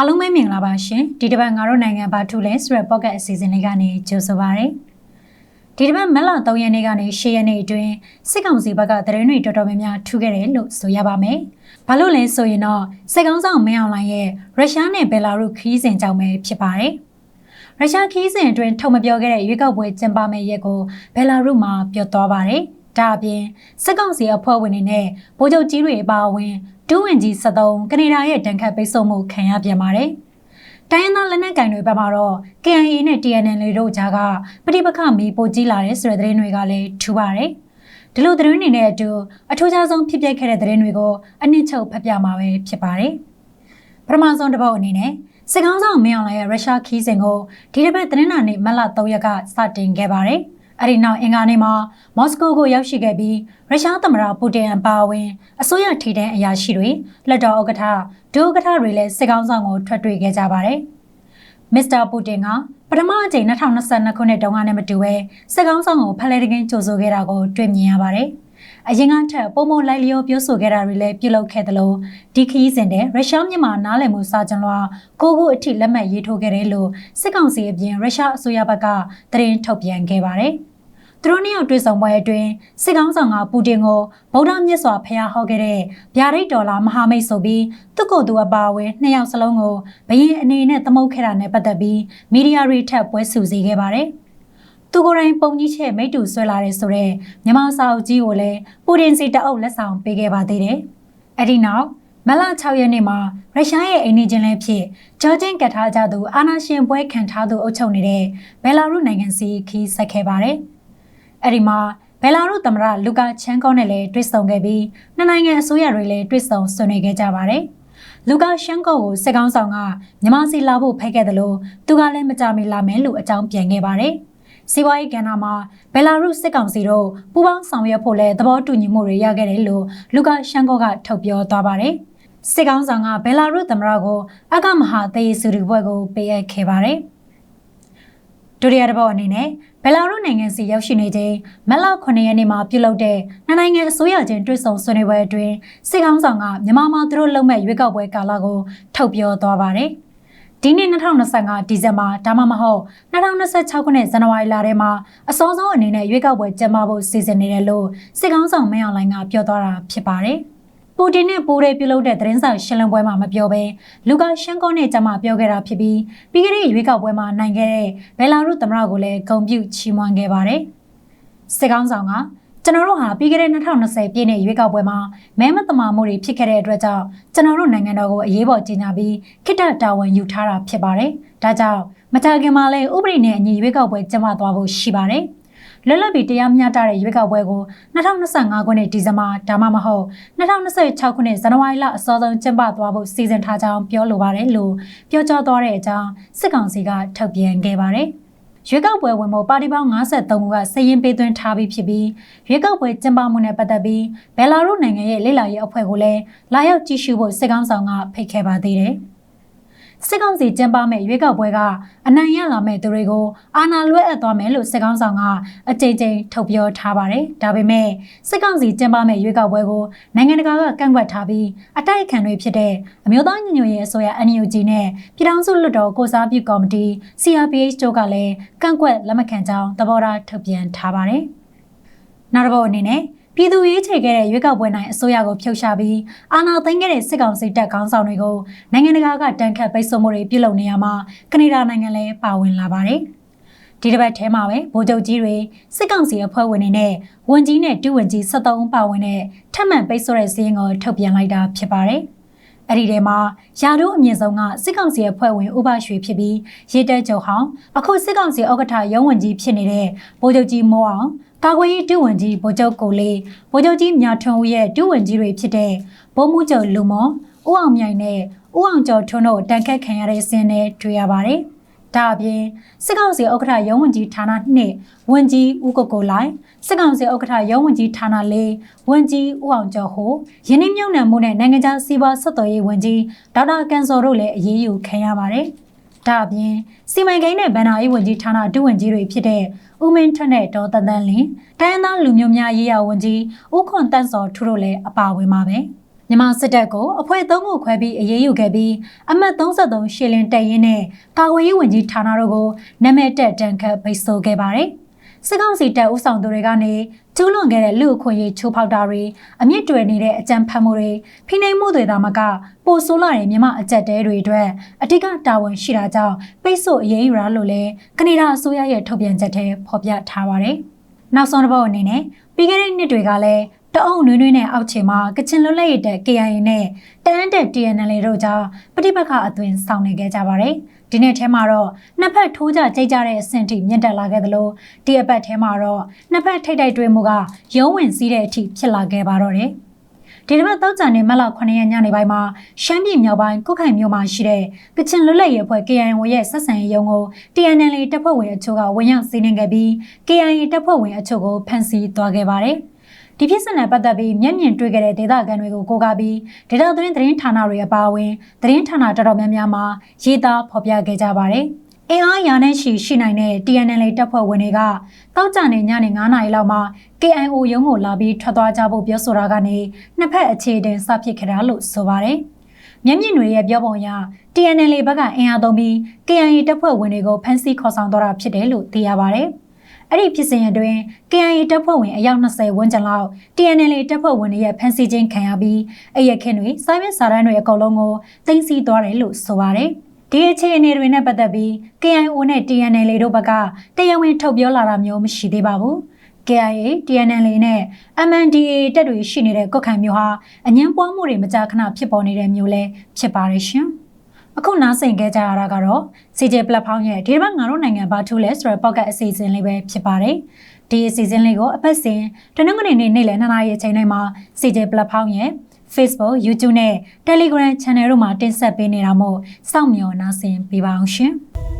အားလုံးပဲမင်္ဂလာပါရှင်ဒီတစ်ပတ်ငါတို့နိုင်ငံဘာထူလဲဆိုရယ် pocket အစီအစဉ်လေးကနေကြိုဆိုပါရစေဒီတစ်ပတ်မက်လာ3ရက်နေ့ကနေ10ရက်နေ့အတွင်းစစ်ကောင်စီဘက်ကသတင်းတွေတော်တော်များများထူခဲ့တယ်လို့ဆိုရပါမယ်ဘာလို့လဲဆိုရင်တော့စစ်ကောင်ဆောင်မင်းအောင်လှိုင်ရဲ့ရုရှားနဲ့ဘယ်လာရုခီးစဉ်ကြောင့်ပဲဖြစ်ပါတယ်ရုရှားခီးစဉ်အတွင်းထုတ်မပြောခဲ့တဲ့ရွေးကောက်ပွဲကျင်းပမယ့်ရက်ကိုဘယ်လာရုမှာပြောသွားပါတယ် ဒါအပြင်စစ်ကောင်စီအဖွဲ့ဝင်တွေနဲ့ဗိုလ်ချုပ်ကြီးတွေအပါအဝင်ဒူးဝင်ကြီး73ကနေဒါရဲ့တန်ခတ်ပိတ်ဆို့မှုခံရပြန်ပါတယ်။တိုင်းရင်းသားလက်နက်ကင်တွေဘက်မှာတော့ KIA နဲ့ TNL တို့ကြားကပဋိပက္ခမီပိုကြီးလာတဲ့ဆိုတဲ့သတင်းတွေကလည်းထူပါတယ်။ဒီလိုသတင်းတွေနဲ့အတူအထူးခြားဆုံးဖြစ်ပျက်ခဲ့တဲ့သတင်းတွေကိုအနှစ်ချုပ်ဖတ်ပြမှာပဲဖြစ်ပါတယ်။ပထမဆုံးတစ်ပုတ်အနေနဲ့စစ်ကောင်းဆောင်မင်းအောင်လှိုင်ရဲ့ရုရှားခီးစဉ်ကိုဒီတစ်ပတ်သတင်းနာနေ့မလ3ရက်ကစတင်ခဲ့ပါတယ်။ အဲ့ဒီနောက်အင်္ဂါနေ့မှာမော်စကိုကိုရောက်ရှိခဲ့ပြီးရုရှားသမ္မတပူတင်အပါအဝင်အစိုးရထိတန်းအရာရှိတွေလက်တော်ဥက္ကဋ္ဌဒုဥက္ကဋ္ဌတွေလည်းစစ်ကောင်းဆောင်ကိုထွက်တွေ့ခဲ့ကြပါတယ်။မစ္စတာပူတင်ကပထမအကြိမ်2022ခုနှစ်တုန်းကနဲ့မတူဘဲစစ်ကောင်းဆောင်ကိုဖလဲတကင်းကြိုဆိုခဲ့တာကိုတွေ့မြင်ရပါတယ်။အရင်ကထက်ပုံမလိုက်လျောပြောဆိုခဲ့တာတွေလည်းပြုလုပ်ခဲ့သလိုဒီခရီးစဉ်တဲ့ရုရှားမြန်မာနားလည်မှုစာချုပ်လွှာကိုခုအထိလက်မှတ်ရေးထိုးခဲ့တယ်လို့စစ်ကောင်စီအပြင်ရုရှားအစိုးရဘက်ကသတင်းထုတ်ပြန်ခဲ့ပါတယ်။ သူတို့နှစ်ယောက်တွေ့ဆုံပွဲအတွင်းစစ်ကောင်းဆောင်ကပူတင်ကိုဗုဒ္ဓမြတ်စွာဘုရားဟောခဲ့တဲ့ဗျာဒိတ်ဒေါ်လာမဟာမိတ်ဆိုပြီးသူ့ကိုယ်သူအပါအဝင်နှစ်ယောက်စလုံးကိုဘရင်အနေနဲ့သမုတ်ခဲ့တာနဲ့ပတ်သက်ပြီးမီဒီယာတွေထက်ပွဲစုစည်းခဲ့ပါတယ်။သူကိုယ်တိုင်ပုံကြီးချက်မိတ်တူဆွဲလာတဲ့ဆိုတော့မြန်မာစာအုပ်ကြီးကိုလည်းပူတင်စီတအုပ်လက်ဆောင်ပေးခဲ့ပါသေးတယ်။အဲ့ဒီနောက်မလ6ရက်နေ့မှာရုရှားရဲ့အိန္ဒိချင်းလည်းဖြစ်ဂျော်ဂျင်ကတ်ထားကြသူအာနာရှင်ပွဲခံထားသူအုပ်ချုပ်နေတဲ့ဘယ်လာရုနိုင်ငံစီခီးဆက်ခဲ့ပါတယ်။ အဲ့ဒီမှာဘယ်လာရုသမ္မတလူကာချန်ကောနဲ့လည်းတွေ့ဆုံခဲ့ပြီးနှစ်နိုင်ငံအစိုးရတွေလည်းတွေ့ဆုံဆွေးနွေးခဲ့ကြပါတယ်။လူကာရှန်ကောကိုစစ်ကောင်းဆောင်ကမြန်မာစီလာဖို့ဖိတ်ခဲ့တယ်လို့သူကလည်းမကြမီလာမယ်လို့အကြောင်းပြန်ခဲ့ပါတယ်။စီးပွားရေးကဏ္ဍမှာဘယ်လာရုစစ်ကောင်စီတို့ပူးပေါင်းဆောင်ရွက်ဖို့လဲသဘောတူညီမှုတွေရခဲ့တယ်လို့လူကာရှန်ကောကထုတ်ပြောသွားပါတယ်။စစ်ကောင်ဆောင်ကဘယ်လာရုသမ္မတကိုအကမဟာသေယစုရီဘွဲကိုပေးအပ်ခဲ့ပါတယ်။ဒုတိယတစ်ပုတ်အနေနဲ့ ဘယ်လာရုနိုင်ငံစီရောက်ရှိနေချိန်မက်လ9ရက်နေ့မှာပြုလုပ်တဲ့နှစ်နိုင်ငံအစိုးရချင်းတွေ့ဆုံဆွေးနွေးပွဲအတွင်းစစ်ကောင်ဆောင်ကမြန်မာမှာသူတို့လုပ်မဲ့ရွေးကောက်ပွဲကာလကိုထုတ်ပြောသွားပါတယ်။ဒီနှစ်2025ဒီဇင်ဘာဒါမှမဟုတ်2026ခုနှစ်ဇန်နဝါရီလထဲမှာအစောဆုံးအနေနဲ့ရွေးကောက်ပွဲကျင်းပဖို့စီစဉ်နေတယ်လို့စစ်ကောင်ဆောင်မင်းအောင်လှိုင်ကပြောသွားတာဖြစ်ပါတယ်။ ပူတင်နဲ့ပူရဲပြုလုပ်တဲ့သတင်းစာရှင်းလင်းပွဲမှာမပြောဘဲလူကာရှန်ကောနဲ့ကြမှာပြောခဲ့တာဖြစ်ပြီးပြီးခဲ့တဲ့ရွေးကောက်ပွဲမှာနိုင်ခဲ့တဲ့ဘယ်လာရုသမ္မတကိုလည်းဂုဏ်ပြုချီးမွမ်းခဲ့ပါတယ်။စစ်ကောင်းဆောင်ကကျွန်တော်တို့ဟာပြီးခဲ့တဲ့2020ပြည့်နှစ်ရွေးကောက်ပွဲမှာမဲမတမာမှုတွေဖြစ်ခဲ့တဲ့အတွက်ကြောင့်ကျွန်တော်တို့နိုင်ငံတော်ကိုအရေးပေါ်ကြီးညာပြီးခိတ္တတာဝန်ယူထားတာဖြစ်ပါတယ်။ဒါကြောင့်မကြခင်မှာလည်းဥပဒေနဲ့အညီရွေးကောက်ပွဲကျင်းပသွားဖို့ရှိပါတယ်။ လွတ်လပ်ပြီးတရားမျှတတဲ့ရွေးကောက်ပွဲကို2025ခုနှစ်ဒီဇင်ဘာဒါမှမဟုတ်2026ခုနှစ်ဇန်နဝါရီလအစောဆုံးကျင်းပသွားဖို့စီစဉ်ထားကြောင်းပြောလိုပါတယ်လို့ပြောကြားသွားတဲ့အကြောင်းစစ်ကောင်စီကထုတ်ပြန်ခဲ့ပါတယ်။ရွေးကောက်ပွဲဝင်ဖို့ပါတီပေါင်း53ခုကစည်ရင်ပေးသွင်းထားပြီးဖြစ်ပြီးရွေးကောက်ပွဲကျင်းပမှုနဲ့ပတ်သက်ပြီးဘယ်လာရုနိုင်ငံရဲ့လေ့လာရေးအဖွဲ့ကလည်းလာရောက်ကြည့်ရှုဖို့စစ်ကောင်ဆောင်ကဖိတ်ခဲ့ပါသေးတယ်။ စစ်ကောင်စီကျင်းပမဲ့ရွေးကောက်ပွဲကအနိုင်ရလာမဲ့သူတွေကိုအာဏာလွှဲအပ်သွားမယ်လို့စစ်ကောင်ဆောင်ကအကြိမ်ကြိမ်ထုတ်ပြောထားပါတယ်။ဒါပေမဲ့စစ်ကောင်စီကျင်းပမဲ့ရွေးကောက်ပွဲကိုနိုင်ငံတကာကကန့်ကွက်ထားပြီးအတိုက်အခံတွေဖြစ်တဲ့အမျိုးသားညီညွတ်ရေးအစိုးရ NUG နဲ့ပြည်ထောင်စုလွှတ်တော်ကိုစားပြုကော်မတီ CRPH တို့ကလည်းကန့်ကွက်လက်မခံကြောင်းသဘောထားထုတ်ပြန်ထားပါတယ်။နောက်တစ်ပုတ်အနေနဲ့ ပြည်သူရေးချေခဲ့တဲ့ရွေးကောက်ပွဲနိုင်အစိုးရကိုဖျောက်ချပြီးအာဏာသိမ်းခဲ့တဲ့စစ်ကောင်စီတပ်ခေါင်းဆောင်တွေကိုနိုင်ငံတကာကတန်ခတ်ပိတ်ဆို့မှုတွေပြုလုပ်နေရမှာကနေဒါနိုင်ငံလည်းပါဝင်လာပါတယ်။ဒီတစ်ပတ်ထဲမှာပဲဗိုလ်ချုပ်ကြီးတွေစစ်ကောင်စီအဖွဲ့ဝင်တွေနဲ့ဝန်ကြီးနဲ့တူဝန်ကြီး73ဦးပါဝင်တဲ့ထပ်မံပိတ်ဆို့တဲ့စီးရင်ကိုထုတ်ပြန်လိုက်တာဖြစ်ပါတယ်။အဲ့ဒီထဲမှာယာတို့အမြင့်ဆုံးကစစ်ကောင်စီအဖွဲ့ဝင်ဥပရွှေဖြစ်ပြီးရေတက်ကျော်ဟောင်းအခုစစ်ကောင်စီဥက္ကဋ္ဌရုံးဝင်ကြီးဖြစ်နေတဲ့ဗိုလ်ချုပ်ကြီးမိုးအောင် ကာကွယ်ရေးဒုဝန်ကြီးဗိုလ်ချုပ်ကိုလေးဗိုလ်ချုပ်ကြီးမြထွန်းဦးရဲ့ဒုဝန်ကြီးတွေဖြစ်တဲ့ဗိုလ်မှူးချုပ်လူမော်ဦးအောင်မြိုင်နဲ့ဦးအောင်ကျော်ထွန်းတို့တန်ခတ်ခံရတဲ့စင်းနဲ့တွေ့ရပါတယ်။ဒါအပြင်စစ်ကောင်စီဥက္ကဋ္ဌရုံးဝန်ကြီးဌာန2ဝန်ကြီးဦးကိုကိုလိုက်စစ်ကောင်စီဥက္ကဋ္ဌရုံးဝန်ကြီးဌာန4ဝန်ကြီးဦးအောင်ကျော်ဟိုယင်းနှမြုံနယ်မှုနဲ့နိုင်ငံခြားစီးပွားဆက်သွယ်ရေးဝန်ကြီးဒေါက်တာကန်စောတို့လည်းအရေးယူခံရပါတယ်။ ဒါအပြင်စီမံကိန်းနဲ့ဗန်နာရေးဝန်ကြီးဌာနဒုဝန်ကြီးတွေဖြစ်တဲ့ဦးမင်းထွန်းနဲ့ဒေါ်တန်တန်လင်းတိုင်းသားလူမျိုးများရေးရဝန်ကြီးဦးခွန်တန့်စောထူတို့လည်းအပါဝင်ပါပဲမြန်မာစစ်တပ်ကိုအဖွဲ့သုံးခုခွဲပြီးအရေးယူခဲ့ပြီးအမှတ်33ရှီလင်တက်ရင်နဲ့ကာကွယ်ရေးဝန်ကြီးဌာနတို့ကိုနာမည်တက်တန်ခတ်ပိတ်ဆို့ခဲ့ပါတယ်။ စစ်ကောင်စီတပ်ဦးဆောင်သူတွေကနေကျူးလွန်ခဲ့တဲ့လူအခွင့်အရေးချိုးဖောက်တာတွေအမြင့်တွယ်နေတဲ့အကြမ်းဖက်မှုတွေဖိနှိပ်မှုတွေသာမကပိုဆိုးလာတဲ့မြန်မာအကြက်တဲတွေအတွက်အထူးတာဝန်ရှိတာကြောင့်ပိတ်ဆို့အရေးယူရလို့လဲကနေဒါအစိုးရရဲ့ထုတ်ပြန်ချက်ထဲဖော်ပြထားပါတယ်။နောက်ဆုံးတစ်ပုတ်အနေနဲ့ပြီးခဲ့တဲ့နှစ်တွေကလည်းတအုံနွေးနွေးနဲ့အောက်ခြေမှာကချင်လွတ်လပ်ရေးတပ် KIA နဲ့တန်းတက် TNL တို့ကြားပဋိပက္ခအသွင်ဆောင်နေခဲ့ကြပါတယ်။ ဒီနေ့ထဲမှာတော့နှစ်ဖက်ထိုးကြကြိတ်ကြတဲ့အဆင့်ထိမြင့်တက်လာခဲ့သလိုဒီအပတ်ထဲမှာတော့နှစ်ဖက်ထိတ်တိုက်တွေ့မှုကရုံးဝင်စည်းတဲ့အထိဖြစ်လာခဲ့ပါတော့တယ်။ဒီတစ်ပတ်သောကြာနေ့မလ9ရက်ညနေပိုင်းမှာရှမ်းပြည်မြောက်ပိုင်းကုတ်ခိုင်မြို့မှာရှိတဲ့ကချင်လွတ်လပ်ရေးအဖွဲ့ KIO ရဲ့ဆက်ဆံရေးရုံးကို TNL တပ်ဖွဲ့ဝင်အချို့ကဝင်ရောက်စီးနင်းခဲ့ပြီး KIA တပ်ဖွဲ့ဝင်အချို့ကိုဖမ်းဆီးသွားခဲ့ပါတယ်။ ဒီဖြစ်စဉ်နဲ့ပတ်သက်ပြီးမျက်မြင်တွေ့ခဲ့တဲ့ဒေသခံတွေကိုကိုးကားပြီးဒေသသတင်းသတင်းဌာနတွေအပါအဝင်သတင်းဌာနတော်တော်များများမှာရေးသားဖော်ပြခဲ့ကြပါတယ်။အင်အားရာနဲ့ရှိရှိနိုင်တဲ့ TNL တပ်ဖွဲ့ဝင်တွေကတောက်ကြနေညနေ9နာရီလောက်မှာ KIO ရုံးကိုလာပြီးထွက်သွားကြဖို့ပြောဆိုတာကနေနှစ်ဖက်အခြေတင်စဖြစ်ခဲ့တာလို့ဆိုပါတယ်။မျက်မြင်တွေရဲ့ပြောပုံအရ TNL ဘက်ကအင်အားသုံးပြီး KIA တပ်ဖွဲ့ဝင်တွေကိုဖမ်းဆီးခေါ်ဆောင်သွားတာဖြစ်တယ်လို့သိရပါတယ်။ အဲ့ဒီဖြစ်စဉ်အတွင်း KIA တပ်ဖွဲ့ဝင်အယောက်20ဝန်းကျင်လောက် TNL တပ်ဖွဲ့ဝင်တွေရဲ့ဖမ်းဆီးခြင်းခံရပြီးအရက်ခင်တွေစိုင်းမဲ့စာတမ်းတွေအကုန်လုံးကိုတင်စီသွားတယ်လို့ဆိုပါတယ်။ဒီအခြေအနေတွေနဲ့ပတ်သက်ပြီး KIO နဲ့ TNL တို့ဘက်ကတရားဝင်ထုတ်ပြောလာတာမျိုးမရှိသေးပါဘူး။ KIA, TNL နဲ့ MNDAA တပ်တွေရှိနေတဲ့ကုတ်ခိုင်မျိုးဟာအငင်းပွားမှုတွေမကြာခဏဖြစ်ပေါ်နေတဲ့မျိုးလဲဖြစ်ပါရဲ့ရှင်။ အခုနားဆင်ခဲ့ကြရတာကတော့ CJ platform ရဲ့ဒီတစ်ပတ်ငါတို့နိုင်ငံဘာထူးလဲဆိုတဲ့ podcast အစီအစဉ်လေးပဲဖြစ်ပါတယ်။ဒီအစီအစဉ်လေးကိုအပတ်စဉ်တနင်္ဂနွေနေ့နေ့လယ်2နာရီအချိန်တိုင်းမှာ CJ platform ရဲ့ Facebook, YouTube နဲ့ Telegram Channel တို့မှာတင်ဆက်ပေးနေတာမို့စောင့်မျှော်နားဆင်ပေးပါအောင်ရှင်။